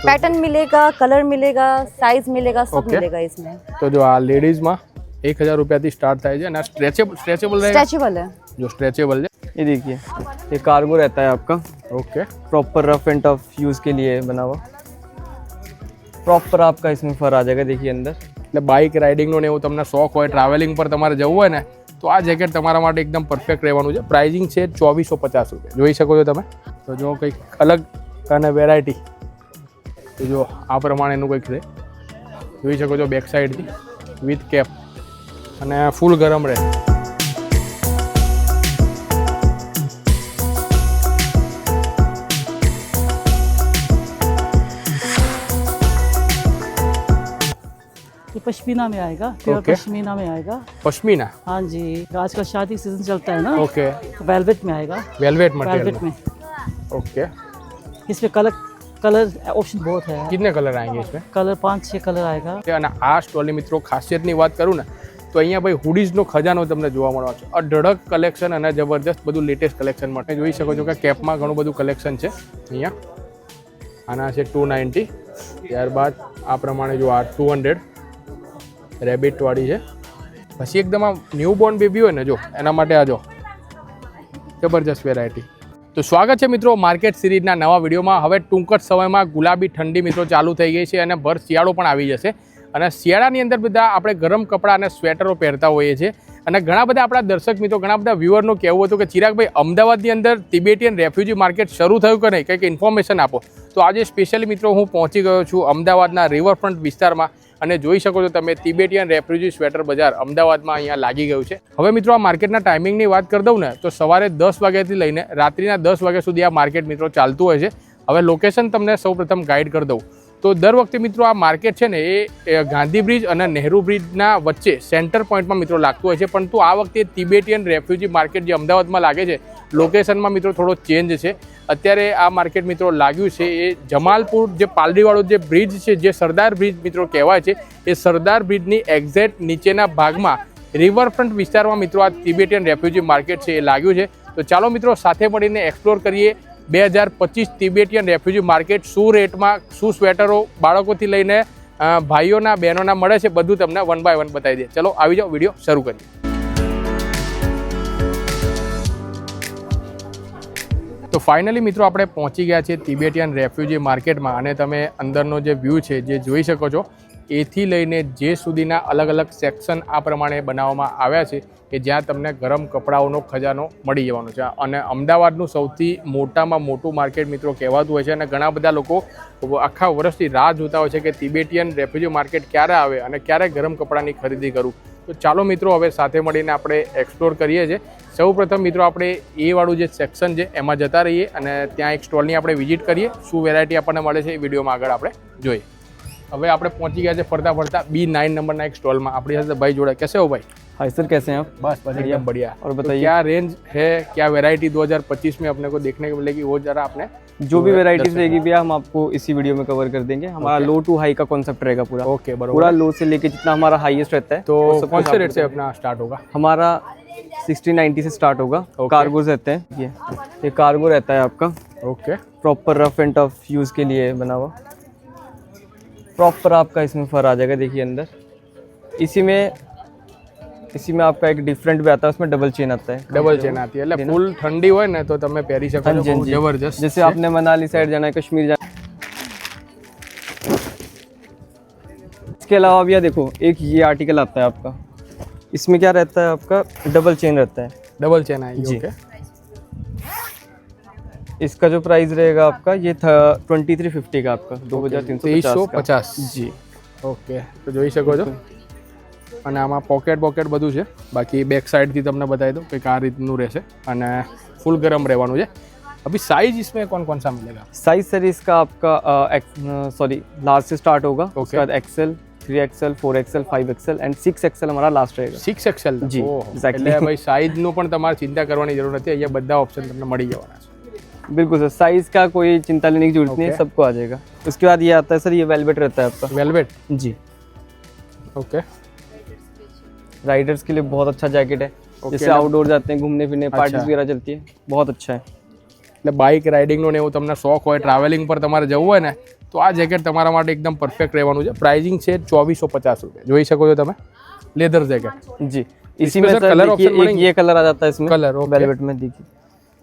Pattern मिलेगा colour मिलेगा size मिलेगा सब Okay. मिलेगा इसमें તો જો આ લેડીઝમાં એક હજાર રૂપિયાથી સ્ટાર્ટ થાય છે અને આ સ્ટ્રેચેબલ સ્ટ્રેચેબલ રહે स्ट्रेचेबल है જો स्ट्रेचेबल છે ये देखिए ये कार्गो रहता है आपका okay proper rough and tough use के लिए बना हुआ प्रॉपर आपका इसमें फर आ जाएगा देखिए अंदर એટલે બાઇક રાઇડિંગનો ને એવું તમને શોખ હોય ટ્રાવેલિંગ પર તમારે જવું હોય ને તો આ જેકેટ તમારા માટે એકદમ પરફેક્ટ રહેવાનું છે પ્રાઇઝિંગ છે ચોવીસો પચાસ રૂપિયા જોઈ શકો છો તમે તો જો કંઈક અલગ અને વેરાયટી તો જો આ પ્રમાણેનું કંઈક છે જોઈ શકો છો બેક સાઈડથી વિથ કેપ અને ફૂલ ગરમ રહે ये पश्मीना में आएगा प्योर Okay. पश्मीना में आएगा પશ્મીના हाँ जी आजकल शादी सीजन चलता है ना ઓકે तो वेलवेट में आएगा વેલ્વેટ वेलवेट मटेरियल में ओके इसमें कलर कलर ऑप्शन बहुत है कितने कलर आएंगे इसमें कलर पाँच छः कलर आएगा અને આ સ્ટોલની મિત્રો ખાસિયતની વાત કરું ને તો અહીંયા ભાઈ હુડીઝનો ખજાનો તમને જોવા મળવા છે અઢળક કલેક્શન અને જબરજસ્ત બધું લેટેસ્ટ કલેક્શન માટે જોઈ શકો છો કે કેપમાં ઘણું બધું કલેક્શન છે અહીંયા આના છે ટુ નાઇન્ટી ત્યારબાદ આ પ્રમાણે જો આ ટુ હંડ્રેડ રેબિટવાળી છે પછી એકદમ આ ન્યૂ બોર્ન બેબી હોય ને જો એના માટે આ જો જબરજસ્ત વેરાયટી તો સ્વાગત છે મિત્રો માર્કેટ સિરીઝના નવા વિડીયોમાં. હવે ટૂંક જ સમયમાં ગુલાબી ઠંડી મિત્રો ચાલુ થઈ ગઈ છે અને ભર શિયાળો પણ આવી જશે. અને શિયાળાની અંદર બધા આપણે ગરમ કપડાં અને સ્વેટરો પહેરતા હોઈએ છીએ. અને ઘણા બધા આપણા દર્શક મિત્રો, ઘણા બધા વ્યૂઅરનું કહેવું હતું કે, ચિરાગભાઈ, અમદાવાદની અંદર તિબેટિયન રેફ્યુજી માર્કેટ શરૂ થયું કે નહીં? કંઈક ઇન્ફોર્મેશન આપો. તો આજે સ્પેશિયલી મિત્રો હું પહોંચી ગયો છું અમદાવાદના રિવરફ્રન્ટ વિસ્તારમાં. અને જોઈ શકો છો તમે તિબેટિયન રેફ્યુજી સ્વેટર બજાર અમદાવાદમાં અહીંયા લાગી ગયું છે. હવે મિત્રો આ માર્કેટના ટાઈમિંગની વાત કરી દઉં ને, તો સવારે દસ વાગ્યાથી લઈને રાત્રિના દસ વાગ્યા સુધી આ માર્કેટ મિત્રો ચાલતું હોય છે. હવે લોકેશન તમને સૌપ્રથમ ગાઈડ કરી દઉં. તો દર વખતે મિત્રો આ માર્કેટ છે ને, એ ગાંધી બ્રિજ અને નહેરુ બ્રિજના વચ્ચે સેન્ટર પોઈન્ટમાં મિત્રો લાગતું હોય છે. પરંતુ આ વખતે તિબેટિયન રેફ્યુજી માર્કેટ જે અમદાવાદમાં લાગે છે લોકેશનમાં મિત્રો થોડો ચેન્જ છે. અત્યારે આ માર્કેટ મિત્રો લાગ્યું છે એ જમાલપુર જે પાલડીવાળો જે બ્રિજ છે, જે સરદાર બ્રિજ મિત્રો કહેવાય છે, એ સરદાર બ્રિજની એક્ઝેક્ટ નીચેના ભાગમાં રિવરફ્રન્ટ વિસ્તારમાં મિત્રો આ તિબેટિયન રેફ્યુજી માર્કેટ છે એ લાગ્યું છે. તો ચાલો મિત્રો સાથે મળીને એક્સપ્લોર કરીએ બે હજાર પચીસ તિબેટિયન રેફ્યુજી માર્કેટ શું રેટમાં શું સ્વેટરો બાળકોથી લઈને ભાઈઓના, બહેનોના મળે છે, બધું તમને વન બાય વન બતાવી દે. ચલો આવી જાઓ વીડિયો શરૂ કરીએ. તો ફાઇનલી મિત્રો આપણે પહોંચી ગયા છે તિબેટિયન રેફ્યુજી માર્કેટમાં અને તમે અંદરનો જે વ્યૂ છે, જે જોઈ શકો છો, એથી લઈને જે સુધીના અલગ અલગ સેક્શન આ પ્રમાણે બનાવવામાં આવ્યા છે કે જ્યાં તમને ગરમ કપડાઓનો ખજાનો મળી જવાનો છે. અને અમદાવાદનું સૌથી મોટામાં મોટું માર્કેટ મિત્રો કહેવાતું હોય છે અને ઘણા બધા લોકો આખા વર્ષથી રાહ જોતા હોય છે કે તિબેટિયન રેફ્યુજી માર્કેટ ક્યારે આવે અને ક્યારે ગરમ કપડાની ખરીદી કરું. તો ચાલો મિત્રો, હવે સાથે મળીને આપણે એક્સપ્લોર કરીએ છીએ. સૌપ્રથમ મિત્રો, આપણે એ વાળું જે સેક્શન છે, એમાં જતા રહીએ અને ત્યાં એક સ્ટોલની આપણે વિઝિટ કરીએ. શું વેરાયટી આપણને મળે છે એ વિડીયોમાં આગળ આપણે જોઈએ. હવે આપણે પહોંચી ગયા છે ફરતા ફરતા બી નાઇન નંબરના એક સ્ટોલમાં આપણી સાથે ભાઈ જોડે. કેસે હો ભાઈ? हाय सर कैसे हैं आप? बस बस एकदम बढ़िया। और तो बताइए। क्या रेंज है क्या वैरायटी 2025 में अपने को देखने को मिलेगी? वो जरा आपने जो भी वेराइटीज रहेगी भैया हम आपको इसी वीडियो में कवर कर देंगे। हमारा लो टू हाई का कॉन्सेप्ट रहेगा पूरा। ओके पूरा लो से लेके जितना हमारा हाईएस्ट रहता है तो कौन से रेट से अपना स्टार्ट होगा? हमारा सिक्सटी नाइन्टी से स्टार्ट होगा। कार्गो रहते हैं। ये ये कार्गो रहता है आपका। Okay proper rough and tough use के लिए बना हुआ। प्रॉपर आपका इसमें फर आ जाएगा देखिए अंदर। इसी में इसी में आपका एक डिफरेंट भी आता है उसमें डबल चेन आता है ડબલ ચેન આતી એટલે ફૂલ ઠંડી હોય ને તો તમે પહેરી શકો हाँ છો जी हाँ બહુ जी જબરજસ્ત जैसे आपने मनाली साइड जाना है कश्मीर जाना इसके अलावा भैया देखो एक ये आर्टिकल आता है आपका इसमें क्या रहता है आपका डबल चेन रहता है ડબલ ચેન આવી जी। ઓકે इसका जो प्राइस रहेगा आपका ये था ट्वेंटी थ्री फिफ्टी का आपका दो हज़ार तीन ત્રીસો सौ पचास પચાસ जी ઓકે તો જોઈ શકો છો અને આમાં પોકેટ પોકેટ બધું છે બાકી બેક સાઈડથી તમને બતાવી દઉં કંઈક આ રીતનું રહેશે અને ફૂલ ગરમ રહેવાનું છે अभी साइज इसमें कौन कौन सा मिलेगा साइज सर इसका आपका सॉरी लार्ज से स्टार्ट होगा Okay. उसके बाद XL three XL four XL five XL and six XL हमारा लास्ट रहेगा સિક્સ એક્સેલ જી, exactly. એટલે ભાઈ સાઇઝનું પણ તમારે ચિંતા કરવાની જરૂર નથી અહીંયા બધા ઓપ્શન તમને મળી જવાના છે बिल्कुल सर साइज का कोई चिंता लेने की जरूरत नहीं है Okay. सबको आ जाएगा उसके बाद ये आता है सर ये वेलवेट रहता है आपका વેલ્વેટ जी ઓકે राइडर्स के लिए बहुत अच्छा जैकेट है Okay, जैसे ना- आउटडोर जाते हैं घूमने फिरने पार्टी अच्छा। वगैरह चलती है बहुत अच्छा है એટલે બાઇક રાઇડિંગનો ને એવું તમને શોખ હોય ટ્રાવેલિંગ પર તમારે જવું હોય ને તો આ જેકેટ તમારા માટે એકદમ પરફેક્ટ રહેવાનું છે પ્રાઇઝિંગ છે ચોવીસો પચાસ રૂપિયા જોઈ શકો છો તમે લેધર જેકેટ जी इसी इसमें में सर सर colour देखिए option एक बनेंगे? ये कलर आ जाता है इसमें Colour, okay. वेलवेट में देखिए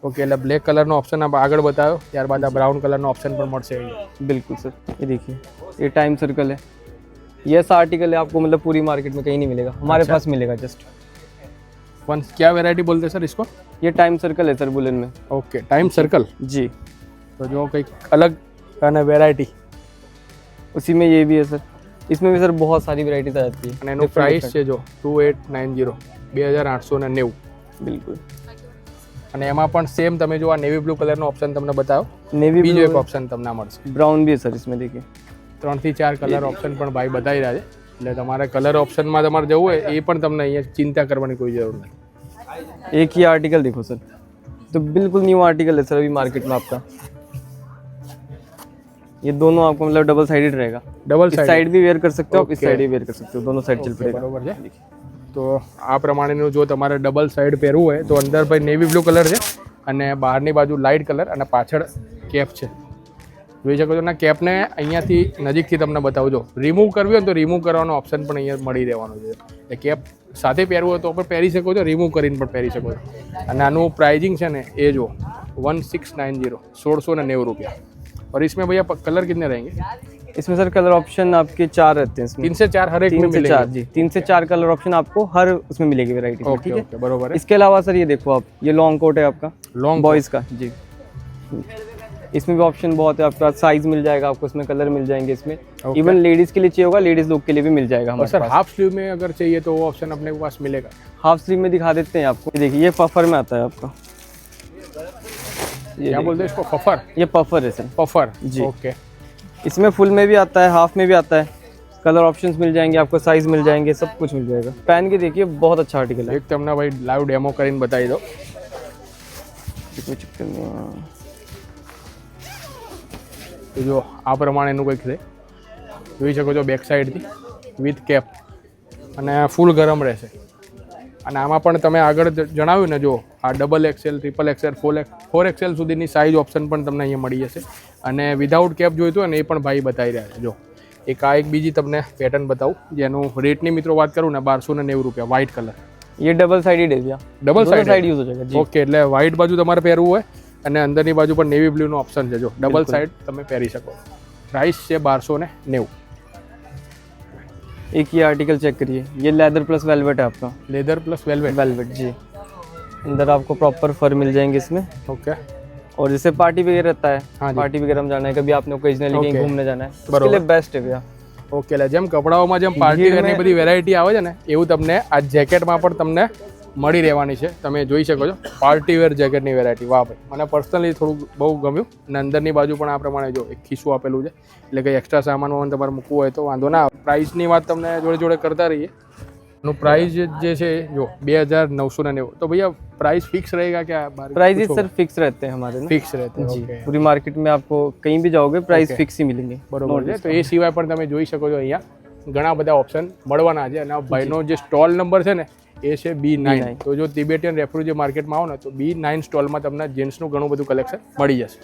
ઓકે એટલે બ્લેક કલરનો ઓપ્શન આપ આગળ બતાવ્યો ત્યારબાદ આ બ્રાઉન કલરનો ઓપ્શન પણ મળશે અહીંયા बिल्कुल सर ये देखिए ये टाइम सर्कल है ये ऐसा आर्टिकल है आपको मतलब पूरी मार्केट में कहीं नहीं मिलेगा हमारे अच्छा। पास मिलेगा जस्ट वन क्या वेरायटी बोलते सर इसको ये टाइम सर्कल है सर बुलेन में ઓકે ટાઈમ સર્કલ जी તો જો કંઈક અલગ અને વેરાયટી उसी में ये भी है सर इसमें भी सर बहुत सारी वेराइटीज आ जाती है અને એનું પ્રાઇસ છે જો ટુ એટ નાઇન જીરો બે હજાર આઠસો ને નેવું बिल्कुल અને એમાં પણ સેમ તમે જો આ નેવી બ્લુ કલરનો ઓપ્શન તમને બતાવો नेवी બીજો એક ब्लू ઓપ્શન તમને આ મળશે ब्राउन भी है सर इसमें देखिए ત્રણથી ચાર કલર ઓપ્શન પણ ભાઈ બતાવી રહ્યા છે એટલે તમારે કલર ઓપ્શનમાં તમારે જવું હોય એ પણ તમને અહીંયા ચિંતા કરવાની કોઈ જરૂર નથી एक ही आर्टिकल देखो सर तो बिल्कुल न्यू आर्टिकल है सर अभी मार्केट में आपका ये दोनों आपको मतलब डबल साइडेड रहेगा ડબલ इस સાઈડ साइड भी वेयर कर सकते हो आप इस Okay. साइड भी वेयर कर सकते हो दोनों साइड चल पड़ेगा બરોબર છે તો આ પ્રમાણેનું જો તમારે ડબલ સાઈડ પહેરવું હોય તો અંદર ભાઈ નેવી બ્લુ કલર છે અને બહારની બાજુ લાઇટ કલર અને પાછળ કેપ છે જોઈ શકો છો ને કેપને અહીંયાથી નજીકથી તમને બતાવજો રિમૂવ કરવી હોય ને તો રિમૂવ કરવાનો ઓપ્શન પણ અહીંયા મળી રહેવાનો છે એ કેપ સાથે પહેરવું હોય તો પણ પહેરી શકો છો રિમૂવ કરીને પણ પહેરી શકો છો અને આનું પ્રાઇઝિંગ છે ને એ જો વન સિક્સ નાઇન જીરો સોળસો ને નેવું રૂપિયા और इसमें भैया प- कलर कितने रहेंगे इसमें सर कलर ऑप्शन आपके चार रहते हैं इसमें तीन से चार हर एक में तीन से मिलेंगे चार जी तीन से चार कलर ऑप्शन आपको हर उसमें मिलेगी वेराइटी ओके ठीक है ओके बरोबर है इसके अलावा सर ये देखो आप ये लॉन्ग कोट है आपका लॉन्ग बॉयज़ का जी इसमें भी ऑप्शन बहुत है आपका साइज़ मिल जाएगा आपको इसमें कलर मिल जाएँगे इसमें। इवन लेडीज़ के लिए चाहिए होगा लेडीज़ लुक के लिए भी मिल जाएगा हमारे सर हाफ़ स्लीव में अगर चाहिए तो वो ऑप्शन अपने पास मिलेगा। हाफ़ स्लीव में दिखा देते हैं आपको। देखिए ये पफर में आता है आपका। ये क्या बोलते हैं इसको? पफर ये पफर है सर। पफर जी। ओके इसमें फुल में भी आता है हाफ़ में भी आता है। कलर ऑप्शंस मिल जाएँगे आपको साइज़ मिल जाएँगे सब कुछ मिल जाएगा। पहन के देखिए बहुत अच्छा आर्टिकल है। एक तो हमने भाई लाइव डेमो करीन बताई दो। જો આ પ્રમાણેનું કંઈક છે. જોઈ શકો છો બેક સાઈડથી વિથ કેપ અને ફૂલ ગરમ રહેશે. અને આમાં પણ તમે આગળ જણાવ્યું ને જો આ double XL triple XL four four XL સુધીની સાઇઝ ઓપ્શન પણ તમને અહીંયા મળી જશે. અને વિધાઉટ કેપ જોઈતું હોય ને એ પણ ભાઈ બતાવી રહ્યા છે. જો એક આ એક બીજી તમને પેટર્ન બતાવું. જેનું રેટની મિત્રો વાત કરું ને બારસો ને નેવું રૂપિયા વ્હાઇટ કલર એ double sided double side use okay એટલે વ્હાઇટ બાજુ તમારે પહેરવું હોય. અને અંદરની બાજુ પણ નેવી બ્લુનો ઓપ્શન છે જો ડબલ સાઈડ તમે પહેરી શકો પ્રાઇસ છે બારસો ને નેવું एक ये आर्टिकल चेक करिए ये लेदर प्लस वेलवेट है आपका લેધર પ્લસ વેલ્વેટ वेलवेट जी अंदर आपको प्रॉपर फर मिल जाएंगे इसमें ओके और जैसे पार्टी वगैरह रहता है हाँ जी। पार्टी वगैरह में जाना है कभी आपने ओकेजनली कहीं Okay. घूमने जाना है उसके बरोबर। लिए बेस्ट है भैया ઓકે એટલે જેમ કપડાઓમાં જેમ પાર્ટી ભીડ વેરની મેં- બધી વેરાયટી આવે છે ને એવું તમને આ જેકેટમાં પણ તમને મળી રહેવાની છે તમે જોઈ શકો છો પાર્ટી વેર જેકેટની વેરાયટી વાહ ભાઈ મને પર્સનલી થોડું બહુ ગમ્યું અને અંદરની બાજુ પણ આ પ્રમાણે જો એક ખિસ્સું આપેલું છે એટલે કંઈ એક્સ્ટ્રા સામાન વામાન તમારે મૂકવું હોય તો વાંધો ના આવે પ્રાઇસની વાત તમને જોડે જોડે કરતા રહીએ એનું પ્રાઇસ જે છે એ જો બે હજાર નવસો ને નેવું તો भैया प्राइस फिक्स रहेगा क्या प्राइजेस सर फिक्स रहते हैं हमारे ना फिक्स रहते हैं जी ओके पूरी मार्केट में आपको कहीं भी जाओगे प्राइस Okay. फिक्स ही मिलेंगे બરોબર છે તો એ સિવાય પણ તમે જોઈ શકો છો અહીંયા ઘણા બધા ઓપ્શન મળવાના છે અને આ ભાઈનો જે સ્ટોલ નંબર છે ને એ છે બી નાઇન તો જો તિબેટિયન રેફ્રુ જે માર્કેટમાં આવો ને તો બી નાઇન સ્ટોલમાં તમને જેન્ટ્સનું ઘણું બધું કલેક્શન મળી જશે.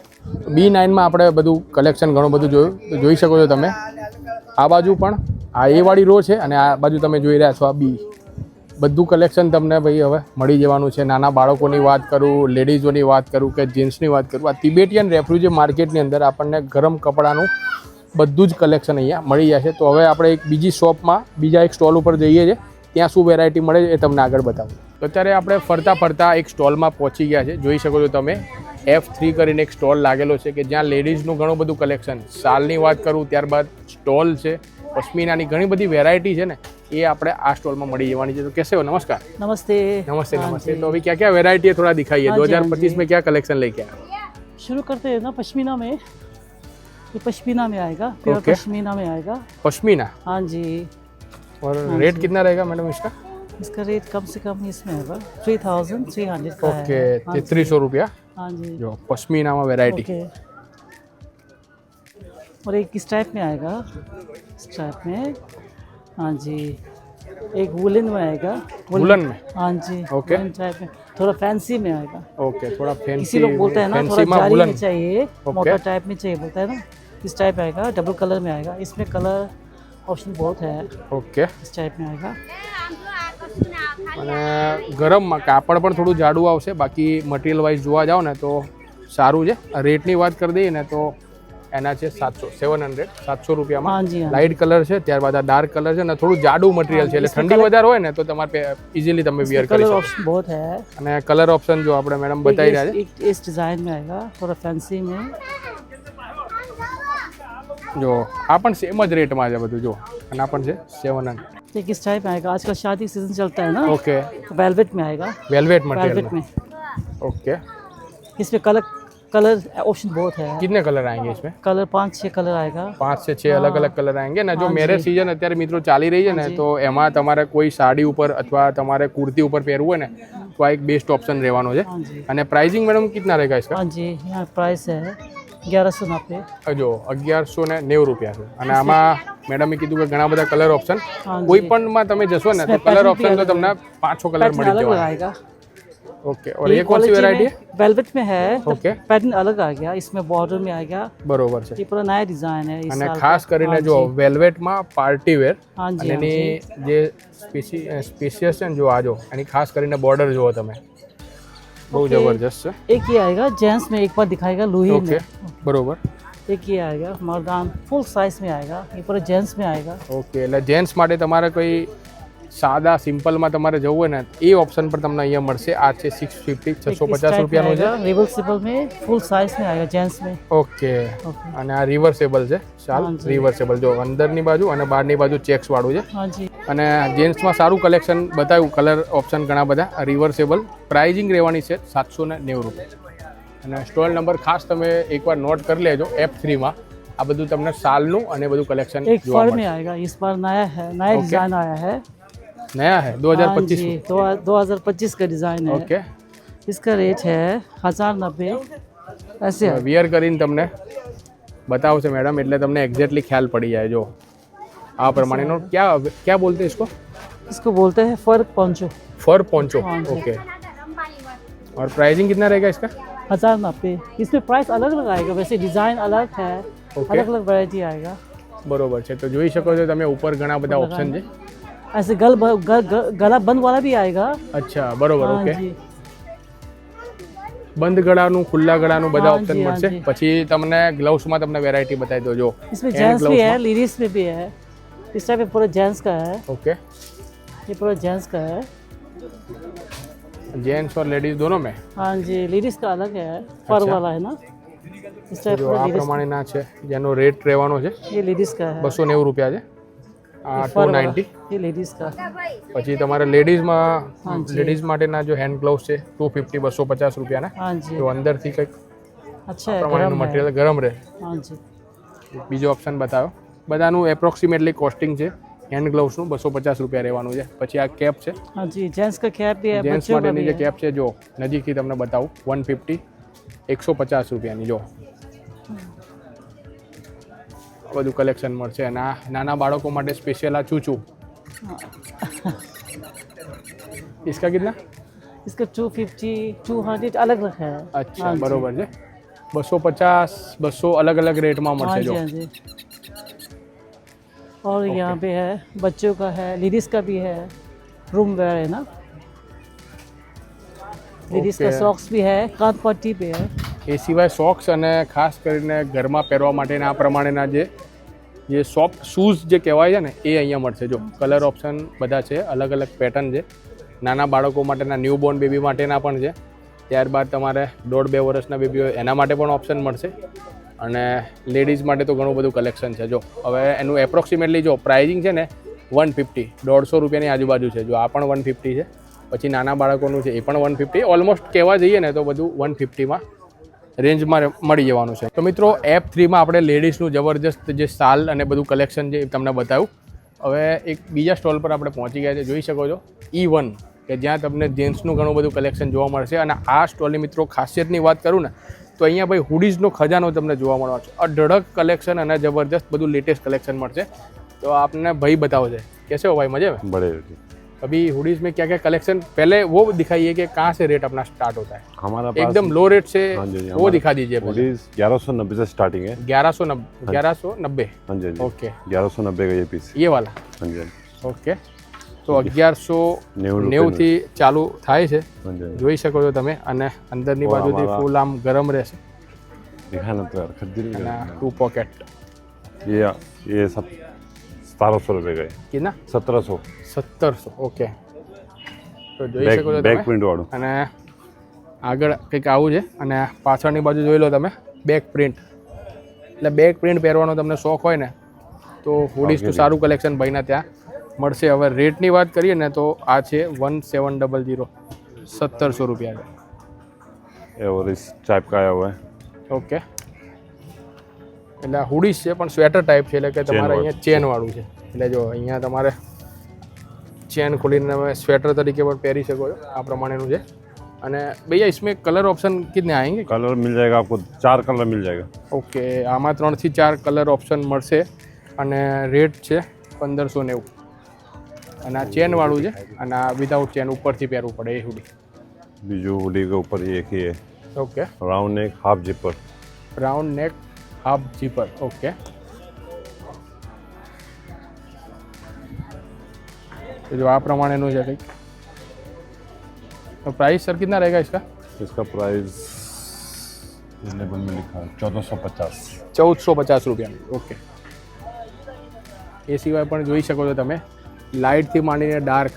બી નાઇનમાં આપણે બધું કલેક્શન ઘણું બધું જોયું. તો જોઈ શકો છો તમે. આ બાજુ પણ આ એ વાળી રો છે અને આ બાજુ તમે જોઈ રહ્યા છો આ બી બધું કલેક્શન તમને ભાઈ હવે મળી જવાનું છે. નાના બાળકોની વાત કરું લેડીઝોની વાત કરું કે જીન્સની વાત કરું. આ તિબેટિયન રેફ્યુજી માર્કેટની અંદર આપણને ગરમ કપડાનું બધું જ કલેક્શન અહીંયા મળી જશે. તો હવે આપણે એક બીજી શોપમાં બીજા એક સ્ટોલ ઉપર જઈએ છીએ. ત્યાં શું વેરાયટી મળે છે એ તમને આગળ બતાવું તો અત્યારે આપણે ફરતા ફરતા એક સ્ટોલમાં પહોંચી ગયા છે જોઈ શકો છો તમે એફ થ્રી કરીને એક સ્ટોલ લાગેલો છે કે જ્યાં લેડીઝનું ઘણું બધું કલેક્શન શાલની વાત કરું ત્યારબાદ સ્ટોલ છે પશ્મિનાની ઘણી બધી વેરાયટી છે ને એ આપણે આ સ્ટોલમાં મળી જવાની છે તો कैसे हो नमस्कार नमस्ते नमस्ते हाँ नमस्ते जी। तो अभी क्या क्या वेरायटी है थोड़ा दिखाइए हाँ जी, हाँ 2025 जी। में क्या कलेक्शन लेके आए शुरू करते हैं ना पश्मीना में ये पश्मीना में आएगा प्योर Okay. पश्मीना में आएगा पश्मीना हाँ जी और हाँ रेट कितना रहेगा मैडम इसका? इसका रेट कम से कम इसमें होगा। Three thousand three hundred okay तेतीस हाँ सौ रुपया? हाँ जो। पश्मीना में वेराइटी और एक किस टाइप में आएगा? इस टाइप में हाँ जी एक वुलन में आएगा। वुलन में? हाँ जी ओके। टाइप में। थोड़ा फैंसी में आएगा। ओके थोड़ा फैंसी किसी लोग बोलते हैं ना थोड़ा जाली में चाहिए मोटा टाइप में चाहिए बोलता है ना इस टाइप आएगा? डबल कलर में आएगा। इसमें कलर ऑप्शन बहुत है ઓકે इस टाइप में आएगा અને ગરમમાં કાપડ પણ થોડું જાડું આવશે બાકી મટીરિયલ વાઇઝ જોવા જાઓ ને તો સારું છે રેટની વાત કરી દઈએ ને તો એના છે સાતસો સેવન હંડ્રેડ સાતસો રૂપિયામાં हाँ जी हाँ લાઇટ કલર છે ત્યારબાદ આ ડાર્ક કલર છે અને થોડું જાડું મટીરિયલ છે એટલે ઠંડી વધારે હોય ને તો તમારે ઇઝીલી તમે વિયર કરી कलर શકો ऑप्शन बहुत है અને કલર ઓપ્શન જો આપણે મેડમ एक બતાવી રહ્યા इस, છે एक इस डिज़ाइन में आएगा थोड़ा फैंसी में જો આ પણ સેમ જ રેટમાં છે બધું જો. અને આ પણ છે સેવન हंड्रेड ये किस टाइप में आएगा। आजकल शादी सीजन चलता है ना? ओके वेलवेट में आएगा। वेलवेट मटेरियल वेलवेट में. કલર इसमें कलर कलर ऑप्शन बहुत है। कितने कलर आएंगे इसमें? कलर पाँच छः પાંચ છે છ અલગ અલગ કલર આવેંગે ને જો મેરેજ સીઝન અત્યારે મિત્રો ચાલી રહી છે ને તો એમાં તમારે કોઈ સાડી ઉપર અથવા તમારે કુર્તી ઉપર પહેરવું હોય ને તો આ એક બેસ્ટ ઓપ્શન રહેવાનો છે. અને પ્રાઇસિંગ મેડમ કિતના રહેગા इसका? हाँ जी यहाँ प्राइस ग्यारह सौ नब्बे જો અગિયારસો ને નેવું રૂપિયા છે અને આમાં મેડમે કીધું કે ઘણા બધા કલર ઓપ્શન हाँ કોઈ जी પણ માં તમે જશો ને તો इसमें કલર pattern भी ઓપ્શન તો अलग તમને પાંચ છ કલર पैटर्न મળી अलग જવાના आएगा ઓકે और ये कौन सी quality वेरायटी है में वेलवेट में है तो ओके पैटर्न अलग आ गया इसमें बॉर्डर में आ गया બરોબર છે ये पूरा नया डिजाइन है इस અને साल ખાસ का। કરીને हाँ જો जी, વેલ્વેટમાં પાર્ટી વેર हाँ અને जी हाँ એની जी જે સ્પેસી સ્પેશિયસ છે ને જો આ જો એની ખાસ કરીને બોર્ડર જુઓ તમે બહુ Okay. જબરજસ્ત છે एक ये आएगा जेंट्स में एक बार दिखाएगा लूही ઓકે में બરોબર एक ये आएगा मर्दान फुल साइज में आएगा ये पूरा जेंट्स में आएगा ઓકે એટલે જેન્ટ્સ માટે તમારે કોઈ સાદા સિમ્પલમાં તમારે જવું હોય ને એ ઓપ્શન પર તમને અહીંયા મળશે આ છે સિક્સ ફિફ્ટી एक છસો इस પચાસ टाइप में રૂપિયાનું છે आएगा रिवर्सिबल में फुल साइज में आएगा जेंट्स में ઓકે ओके અને આ રિવર્સેબલ છે ચાલ હા જી. રિવર્સેબલ જો અંદરની બાજુ અને બહારની બાજુ ચેક્સ વાળું છે हाँ जी અને જેન્ટ્સમાં સારું કલેક્શન બતાવ્યું કલર ઓપ્શન ઘણા બધા રિવર્સેબલ પ્રાઇઝિંગ રહેવાની છે સાતસો ને નેવું રૂપિયા અને સ્ટોલ નંબર ખાસ તમે એકવાર નોટ કરી લેજો એફ થ્રીમાં આ બધું તમને સાલનું અને બધું કલેક્શન एक જોવા फर में મળશે आएगा इस बार नया है नया ओके। डिजाइन आया है નયા હે દो હજાર हाँ પચીસ जी दो हजार पच्चीस का डिजाइन है ઓકે इसका रेट है हजार नब्बे ऐसे है વિયર કરીને તમને બતાવશે મેડમ એટલે તમને એક્ઝેક્ટલી ખ્યાલ પડી જાય જો આ પ્રમાણેનો ક્યાં ક્યાં બોલતે इसको इसको बोलते हैं फर पंचो फर पोंचो हाँ जी। ओके और प्राइसिंग कितना रहेगा इसका हजार नब्बे इसमें प्राइस अलग अलग आएगा वैसे डिजाइन अलग है ओके अलग अलग वैरायटी आएगा બરોબર છે તો જોઈ શકો છો તમે ઉપર ઘણા બધા ઓપ્શન છે ऐसे गल, गल, गल गला बंद वाला भी आएगा અચ્છા બરોબર हाँ ઓકે जी બંધ ગળાનું ખુલ્લા ગળાનું બધા હા ઓપ્શન જી, હા મળશે જી. પછી તમને ગ્લવ્સમાં તમને વેરાયટી બતાવી દો જો इसमें hand जेंट्स भी gloves है में। लेडीज में भी है इस टाइप में पूरा जेंट्स का है ओके ये पूरा जेंट्स का है जेंट्स और लेडीज दोनों में हाँ जी लेडीज का अलग है फर अच्छा। वाला है ना इस टाइप જો पूरा આ लेडीज પ્રમાણેના છે જેનો રેટ રહેવાનો છે ये लेडीज का है બસો નેવું રૂપિયા છે આ ये ટુ फर वाला, નાઇન્ટી ये लेडीज का પછી તમારે લેડીઝમાં હા જી. લેડીઝ માટેના જો હેન્ડ ગ્લોવ્સ છે ટુ ફિફ્ટી બસો પચાસ રૂપિયાના हाँ जी તો અંદરથી કંઈક अच्छा है પ્રમાણેનું गरम है મટીરિયલ ગરમ રહે हाँ जी બીજો ઓપ્શન બતાવ્યો બધાનું એપ્રોક્સિમેટલી કોસ્ટિંગ છે હેન્ડ ગ્લોવ્સનું બસો પચાસ રૂપિયા રહેવાનું છે પછી આ કેપ છે हाँ जी जेंट्स का कैप भी है જેન્ટ્સ बच्चों का માટેની भी જે है કેપ છે જો નજીકથી તમને બતાવું વન ફિફ્ટી એકસો પચાસ રૂપિયાની જો આ બધું કલેક્શન મળશે અને આ નાના બાળકો માટે સ્પેશિયલ આ ચૂચું इसका कितना इसका टू फिफ्टी टू हंड्रेड अलग अलग है અચ્છા हाँ जी। બરોબર છે બસો પચાસ બસો અલગ અલગ રેટમાં हाँ મળશે जी જો हाँ जी और यहाँ पे है बच्चों का है लेडीज का भी है रूम वेयर है ना लेडीज का ओके। सॉक्स भी है कान पट्टी पे है એ સિવાય સોક્સ અને ખાસ કરીને ઘરમાં પહેરવા માટેના આ પ્રમાણેના જે જે સોફ્ટ શૂઝ જે કહેવાય છે ને એ અહીંયા મળશે જો કલર ઓપ્શન બધા છે અલગ અલગ પેટર્ન છે નાના બાળકો માટેના ન્યૂબોર્ન બેબી માટેના પણ છે ત્યારબાદ તમારે દોઢ બે વર્ષના બેબી હોય એના માટે પણ ઓપ્શન મળશે અને લેડીઝ માટે તો ઘણું બધું કલેક્શન છે. જો, હવે એનું એપ્રોક્સિમેટલી જો પ્રાઇઝિંગ છે ને વન ફિફ્ટી દોઢસો રૂપિયાની આજુબાજુ છે. જો, આ પણ વન ફિફ્ટી છે. પછી નાના બાળકોનું છે, એ પણ વન ફિફ્ટી ઓલમોસ્ટ કહેવા જઈએ ને, તો બધું વન ફિફ્ટીમાં રેન્જમાં મળી જવાનું છે. તો મિત્રો એપ થ્રીમાં આપણે લેડીઝનું જબરજસ્ત જે સાલ અને બધું કલેક્શન છે એ તમને બતાવ્યું, હવે એક બીજા સ્ટોલ પર આપણે પહોંચી ગયા છે. જોઈ શકો છો ઈ વન કે જ્યાં તમને જેન્ટ્સનું ઘણું બધું કલેક્શન જોવા મળશે. અને આ સ્ટોલની મિત્રો ખાસિયતની વાત કરું ને તો અહીંયા ભાઈ હુડીઝનો ખજાનો તમને જોવા મળવાનો છે અઢળક કલેક્શન અને જબરજસ્ત બધું લેટેસ્ટ કલેક્શન મળશે તો આપને ભાઈ બતાવશે કેસે હો ભાઈ મજા में बड़े अभी हुडीज में क्या क्या कलेक्शन पहले वो दिखाइए कि कहाँ से रेट अपना स्टार्ट होता है हमारा पास एकदम लो रेट से हाँ जी, हाँ जी, वो हमारा- दिखा दीजिए हुडीज ग्यारह सौ नब्बे से स्टार्टिंग है ग्यारह सौ नब्बे ग्यारह सौ नब्बे हाँ जी हाँ जी ओके ग्यारह सौ नब्बे का ये पीस ये वाला हाँ जी हाँ जी ઓકે તો અગિયારસો નેવુંથી ચાલુ થાય છે. જોઈ શકો છો તમે અને અંદરની બાજુથી ફૂલ આમ ગરમ રહેશે. ટુ પોકેટ ये सब सतारह सौ रुपये સત્તરસો. ઓકે. તો જોઈ શકો છો બેક પ્રિન્ટ વાળું અને આગળ કંઈક આવું છે. અને પાછળની બાજુ જોઈ લો તમે બેક પ્રિન્ટ એટલે બેક પ્રિન્ટ પહેરવાનો તમને શોખ હોય ને તો હુડીસનું સારું કલેક્શન ભાઈના ત્યાં. મળશે હવે રેટની વાત કરીએ ને તો આ છે વન સેવન ડબલ જીરો સત્તરસો રૂપિયા છે ये और इस टाइप का आया हुआ है ઓકે એટલે આ હુડીસ છે પણ સ્વેટર ટાઈપ છે એટલે કે તમારે વાળું. અહીંયા ચેન વાળું છે એટલે જો અહીંયા તમારે ચેન ખોલીને તમે સ્વેટર તરીકે પણ પહેરી શકો છો આ પ્રમાણેનું છે અને ભૈયા इसमें કલર ઓપ્શન कितने आएंगे कलर मिल जाएगा आपको चार कलर मिल जाएगा ઓકે આમાં ત્રણથી ચાર કલર ઓપ્શન મળશે અને રેટ છે પંદરસો નેવું અને આ ચેન વાળું છે અને આ વિધાઉટ ચેન ઉપરથી પહેરવું પડે એ હુડી बीजू हुडी के ऊपर ये एक ही है okay round neck half zipper round neck half zipper okay तो जो આ પ્રમાણેનું છે કંઈક तो प्राइस सर कितना रहेगा इसका इसका प्राइस लेबल में लिखा है चौदह सौ पचास ચૌદસો પચાસ રૂપિયા ઓકે એ સિવાય પણ જોઈ શકો છો તમે લાઇટથી માંડીને ડાર્ક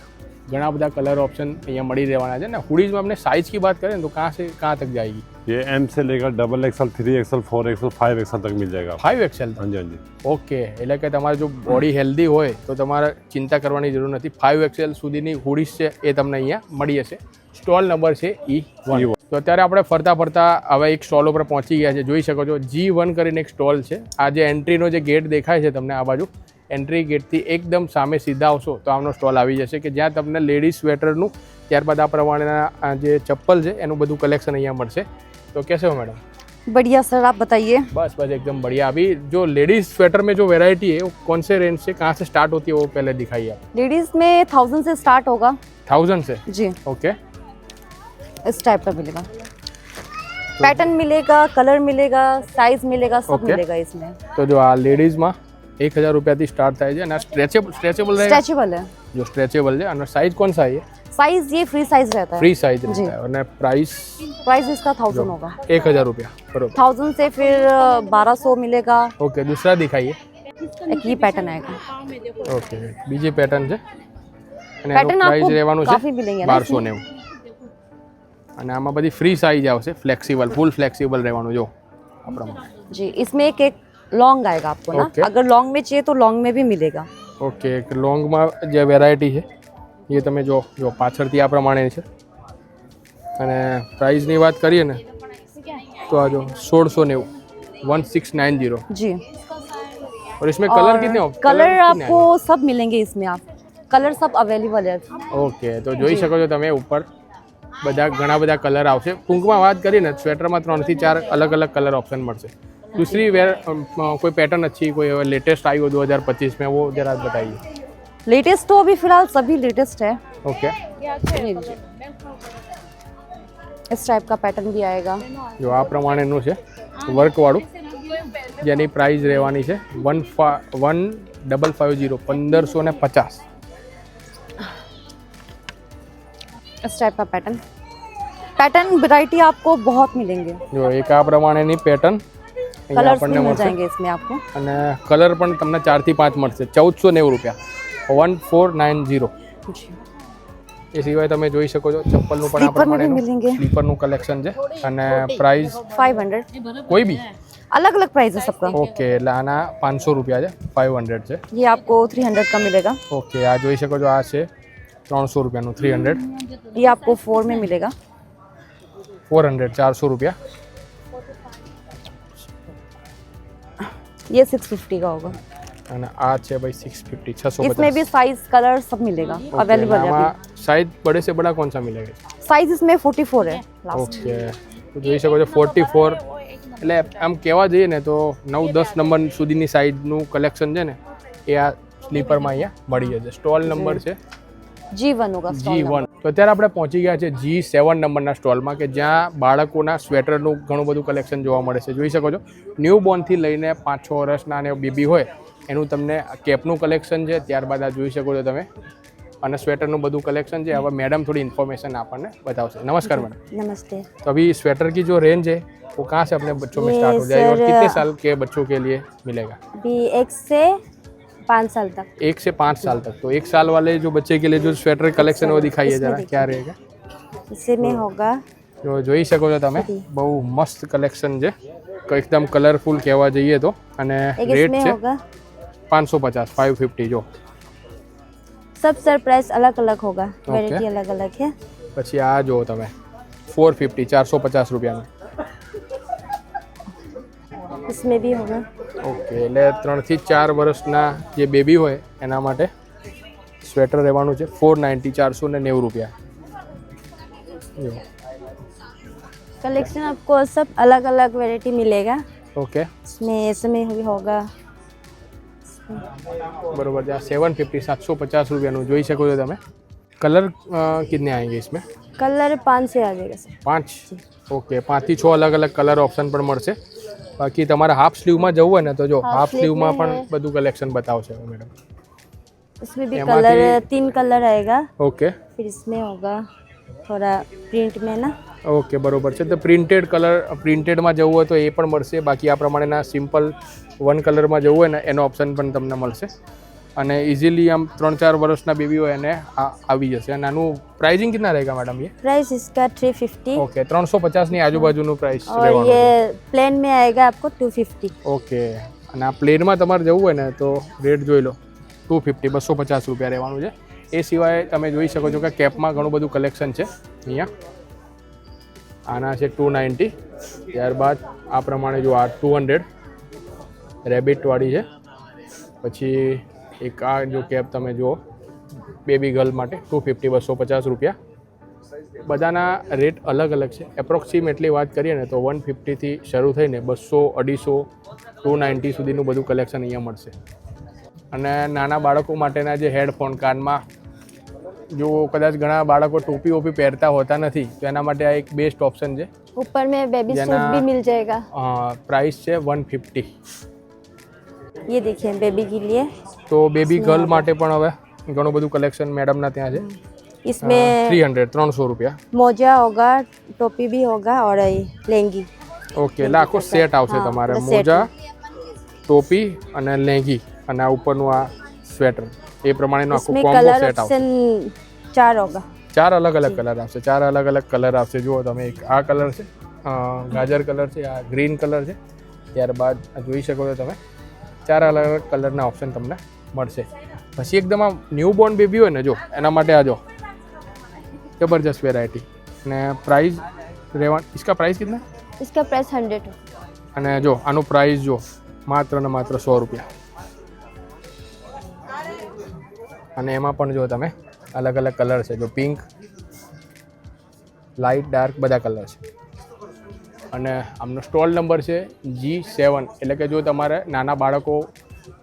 ઘણા બધા કલર ઓપ્શન અહીંયા મળી રહેવાના છે. ને હુડીઝમાં में આપણે साइज की बात करें तो कहाँ से कहाँ तक जाएगी ये एम से लेकर double XL three XL four XL five XL तक मिल जाएगा फाइव एक्सएल हाँ जी हाँ जी ઓકે એટલે કે તમારે જો બોડી હેલ્ધી હોય તો તમારે ચિંતા કરવાની જરૂર નથી. ફાઇવ એક્સએલ સુધીની હુડીઝ છે એ તમને અહીંયા મળી જશે સ્ટોલ નંબર છે e ઈ વન તો અત્યારે આપણે ફરતા ફરતા હવે એક સ્ટોલ ઉપર પહોંચી ગયા છે. જોઈ શકો છો જી વન કરીને એક સ્ટોલ છે. આ જે એન્ટ્રીનો જે ગેટ દેખાય છે તમને આ બાજુ એન્ટ્રી ગેટથી એકદમ સામે સીધા આવશો તો આમનો સ્ટોલ આવી જશે કે જ્યાં તમને લેડીઝ સ્વેટરનું ત્યારબાદ આ પ્રમાણેના આ જે ચપ્પલ છે એનું બધું કલેક્શન અહીંયા મળશે તો कैसे हो मैडम बढ़िया सर आप बताइए बस बस एकदम बढ़िया अभी जो लेडीज स्वेटर में जो वैरायटी है वो कौन से रेंज से कहाँ से स्टार्ट होती है वो पहले दिखाइए आप लेडीज में थाउजेंड से स्टार्ट होगा थाउजेंड से जी ओके इस टाइप का मिलेगा पैटर्न मिलेगा कलर मिलेगा साइज मिलेगा सब Okay. मिलेगा इसमें तो जो આ લેડીઝમાં एक हज़ार रुपया थी स्टार्ट था અને ना स्ट्रेचेबल स्ट्रेचेबल है स्ट्रेचेबल है जो स्ट्रेचेबल है और साइज़ कौन सा है साइज़ ये फ्री साइज़ रहता है फ्री साइज़ रहता है और ना प्राइस प्राइस इसका थाउज़ेंड होगा एक हज़ार रुपया बरोबर थाउज़ेंड से फिर बारह सौ मिलेगा ओके दूसरा दिखाइए एक ये पैटर्न आएगा ओके बीजे पैटर्न से છે. અને એનો काफ़ी मिलेंगे છે બારસો ने અને આમાં બધી ફ્રી સાઇઝ આવશે ફ્લેક્સિબલ ફૂલ ફ્લેક્સિબલ રહેવાનું જો આપણામાં. જી इसमें એક એક लॉन्ग आएगा आपको ना Okay. अगर लॉन्ग में चाहिए तो लॉन्ग में भी मिलेगा ઓકે એક લોંગમાં જે વેરાયટી છે એ તમે જો જો પાછળથી આ પ્રમાણે છે અને પ્રાઇસની વાત કરીએ ને તો આ જો સોળસો નેવું वन सिक्स नाइन जीरो जी और इसमें कलर कितने हो कलर कितने आपको सब मिलेंगे इसमें आप कलर सब अवेलेबल है आएंगे? ओके तो જોઈ શકો છો તમે ઉપર બધા ઘણા બધા કલર આવશે ટૂંકમાં વાત કરીએ ને સ્વેટરમાં ત્રણથી ચાર अलग अलग कलर ऑप्शन મળશે दूसरी वेर अम, कोई पैटर्न अच्छी कोई लेटेस्ट आई हो 2025 में वो जरा बताइए लेटेस्ट तो अभी फिलहाल सभी लेटेस्ट है ओके ये लीजिए इस टाइप का पैटर्न भी आएगा જો આ પ્રમાણેનું છે વર્કવાળું જેની પ્રાઇસ રહેવાની છે one ફા one double five zero પંદરસો ને પચાસ इस टाइप का पैटर्न पैटर्न वैरायटी आपको बहुत मिलेंगे જો એક આ પ્રમાણેની પેટર્ન અહીંયા कलर्स भी આપણને मिल મળશે जाएंगे इसमें आपको અને કલર પણ તમને ચારથી પાંચ મળશે ચૌદસો નેવું રૂપિયા વન ફોર નાઇન જીરો जी એ સિવાય તમે જોઈ શકો છો ચપ્પલનું પણ આ Slipper में भी પ્રમાણેનું मिलेंगे સ્લીપરનું કલેક્શન છે અને પ્રાઇસ फाइव हंड्रेड કોઈ બી अलग अलग प्राइस है सबका ઓકે એટલે આના પાંચસો રૂપિયા છે ફાઇવ હંડ્રેડ છે ये आपको थ्री हंड्रेड का मिलेगा ઓકે આ જોઈ શકો છો આ છે ત્રણસો રૂપિયાનું થ્રી હંડ્રેડ ये आपको फोर में मिलेगा ફોર હંડ્રેડ ચારસો રૂપિયા ये सिक्स फिफ्टी का होगा અને આ છે ભાઈ સિક્સ फिफ्टी छः सौ इसमें भी साइज कलर सब मिलेगा अवेलेबल है अभी साइज बड़े से बड़ा कौन सा मिलेगा साइज इसमें फोर्टी फोर है लास्ट ઓકે તો જોઈ શકો છો ફોર્ટી ફોર એટલે આમ કહેવા જઈએ ને તો નવ દસ નંબર સુધીની સાઇઝનું કલેક્શન છે ને એ આ સ્લીપરમાં અહીંયા મળી જશે સ્ટોલ નંબર છે जी वन होगा જી स्टॉल વન તો અત્યારે આપણે પહોંચી ગયા છે જી સેવન નંબરના સ્ટોલમાં કે જ્યાં બાળકોના સ્વેટરનું ઘણું બધું કલેક્શન જોવા મળે છે જોઈ શકો છો ન્યૂ બોર્નથી લઈને પાંચ છ વર્ષના અને બેબી હોય એનું તમને કેપનું કલેક્શન છે ત્યારબાદ આ જોઈ શકો છો તમે અને સ્વેટરનું બધું કલેક્શન છે હવે મેડમ થોડી इन्फॉर्मेशन આપણને बताओ नमस्कार मैडम नमस्ते तो अभी स्वेटर की जो रेंज है वो कहाँ से अपने बच्चों में ये स्टार्ट हो जाएगी और सर, कितने साल के बच्चों के लिए मिलेगा अभी एक से पाँच साल तक एक से पाँच साल तक तो एक साल वाले जो बच्चे के लिए जो स्वेटर कलेक्शन है वो दिखाइए इसमें जरा देखिए। क्या रहेगा इसी में होगा જો જોઈ શકો છો તમે બહુ મસ્ત કલેક્શન છે ક- એકદમ કલરફુલ કહેવા જઈએ તો અને एक રેટ इसमें છે होगा પાંચસો પચાસ ફાઇવ ફિફ્ટી જો सब सर प्राइस अलग अलग होगा Okay. वेराइटी अलग अलग है પછી આ જુઓ તમે ફોર ફિફ્ટી ચારસો પચાસ રૂપિયાનું इसमें भी होगा ઓકે એટલે ત્રણથી ચાર વર્ષના જે બેબી હોય એના માટે સ્વેટર રહેવાનું છે ફોર નાઇન્ટી ચારસો ને નેવું રૂપિયા. कलेक्शन आपको सब अलग અલગ वैरायटी मिलेगा ओके इसमें इसमें भी હોગા બરોબર जहाँ सेवन फिफ्टी सात सौ જોઈ શકો છો તમે. કલર કિતને આएंगे इसमें કલર પાંચ સે आ जाएगा सर પાંચ? ઓકે પાંચથી છ અલગ અલગ કલર ઓપ્શન પણ મળશે. બાકી તમારે હાફ સ્લીવમાં જવું હોય ને તો જો Half હાફ sleeve સ્લીવમાં में પણ બધું કલેક્શન બતાવશે મેડમ इसमें भी एमा कलर के- तीन कलर आएगा ઓકે फिर इसमें होगा थोड़ा प्रिंट में ना ઓકે બરોબર છે તો પ્રિન્ટેડ કલર પ્રિન્ટેડમાં જવું હોય તો એ પણ મળશે બાકી આ પ્રમાણેના સિમ્પલ વન કલરમાં જવું હોય ને એનો ઓપ્શન પણ તમને મળશે અને ઇઝીલી આમ ત્રણ ચાર વર્ષના બેબીઓ એને આવી જશે. અને આનું પ્રાઇસિંગ કેટલા રહેગા મેડમ ये પ્રાઇસ इसका 350 ઓકે 350 ની આજુબાજુનું પ્રાઇસ રહેવાનું ये प्लेन में आएगा आपको 250 ઓકે અને આ પ્લેનમાં તમારે જવું હોય ને તો રેટ જોઈ લો. 250 250 રૂપિયા રહેવાનું છે. એ સિવાય તમે જોઈ શકો છો કે કેપમાં ઘણું બધું કલેક્શન છે. અહીંયા. આના છે ટુ નાઇન્ટી ત્યારબાદ આ પ્રમાણે જો આ ટુ હંડ્રેડ રેબિટવાળી છે. પછી એક આ જો કેબ તમે જુઓ બેબી ગર્લ માટે ટુ ફિફ્ટી બસો પચાસ રૂપિયા બધાના રેટ અલગ અલગ છે. એપ્રોક્સિમેટલી વાત કરીએ ને તો વન ફિફ્ટીથી શરૂ થઈને બસો અઢીસો ટુ નાઇન્ટી સુધીનું બધું કલેક્શન અહીંયા મળશે. અને નાના બાળકો માટેના જે હેડફોન કાનમાં જો કદાચ ઘણા બાળકો ટોપી ઓપી પહેરતા હોતા નથી તો એના માટે આ એક બેસ્ટ ઓપ્શન છે. ઉપર મે બેબી સૂટ ભી મિલ જાયેગા. પ્રાઇસ છે 150 ये देखिए बेबी के लिए તો બેબી ગર્લ માટે પણ હવે ઘણું બધું કલેક્શન મેડમના ત્યાં છે इसमें થ્રી હંડ્રેડ ત્રણસો રૂપિયા मोजा होगा टोपी भी होगा और ये लेंगी ઓકે એટલે આખો સેટ આવશે હા, તમારે એટલે set. મોજા ટોપી અને લેંગી અને આ ઉપરનું આ સ્વેટર એ પ્રમાણેનું આખું इसमें કોમ્બો कलर સેટ આવશે ऑप्शन चार होगा ચાર અલગ અલગ કલર આવશે ચાર અલગ અલગ કલર આવશે જુઓ તમે એક આ કલર છે અ, ગાજર કલર છે આ ગ્રીન કલર છે ત્યારબાદ આ જોઈ શકો છો તમે ચાર અલગ અલગ કલરના ઓપ્શન તમને મળશે. પછી એકદમ આમ ન્યૂ બોર્ન બેબી હોય ને જો એના માટે આજો જબરજસ્ત વેરાયટી અને પ્રાઇઝ રહેવા ઇસકા પ્રાઇઝ કેટલા ઇસકા પ્રાઇસ હંડ્રેડ અને જો આનો પ્રાઇસ જો માત્ર ને માત્ર સો રૂપિયા. અને એમાં પણ જો તમે અલગ અલગ કલર છે જો પિંક લાઇટ ડાર્ક બધા કલર છે. અને આમનો સ્ટોલ નંબર છે જી સેવન. એટલે કે જો તમારે નાના બાળકો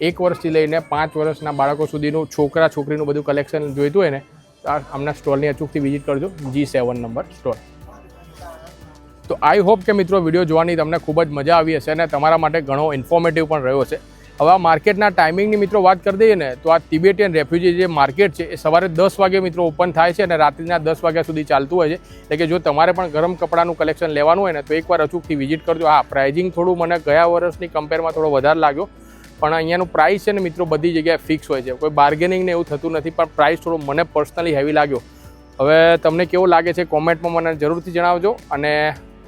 એક વર્ષથી લઈને પાંચ વર્ષના બાળકો સુધીનું છોકરા છોકરીનું બધું કલેક્શન જોઈતું હોય ને, તો આમના સ્ટોલની અચૂકથી વિઝિટ કરજો. G seven number stall. તો આઈ હોપ કે મિત્રો વીડિયો જોવાની તમને ખૂબ જ મજા આવી હશે અને તમારા માટે ઘણો ઇન્ફોર્મેટિવ પણ રહ્યો છે હવે આ માર્કેટના ટાઈમિંગની મિત્રો વાત કરી દઈએ ને, તો આ તિબેટિયન રેફ્યુજી જે માર્કેટ છે, એ સવારે દસ વાગે મિત્રો ઓપન થાય છે અને રાત્રિના દસ વાગ્યા સુધી ચાલતું હોય છે. એટલે કે જો તમારે પણ ગરમ કપડાનું કલેક્શન લેવાનું હોય ને, તો એકવાર અચૂકથી વિઝિટ કરજો. હા પ્રાઇઝિંગ થોડું મને ગયા વર્ષની કમ્પેરમાં થોડો વધારે લાગ્યો, પણ અહીંયાનું પ્રાઇસ છે ને મિત્રો બધી જગ્યાએ ફિક્સ હોય છે. કોઈ બાર્ગેનિંગ ને એવું થતું નથી, પણ પ્રાઇસ થોડો મને પર્સનલી હેવી લાગ્યો. હવે તમને કેવો લાગે છે કોમેન્ટમાં મને જરૂરથી જણાવજો અને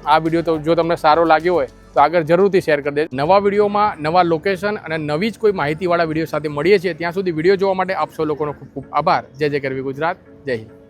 આ વીડિયો તો જો તમને સારો લાગ્યો હોય તો આગળ જરૂરથી શેર કરી દેજો. નવા વિડીયોમાં નવા લોકેશન અને નવી જ કોઈ માહિતીવાળા વીડિયો સાથે મળીએ છીએ. ત્યાં સુધી વીડિયો જોવા માટે આપ સૌ લોકોનો ખૂબ ખૂબ આભાર. જય જય કરવી ગુજરાત. જય હિન્દ.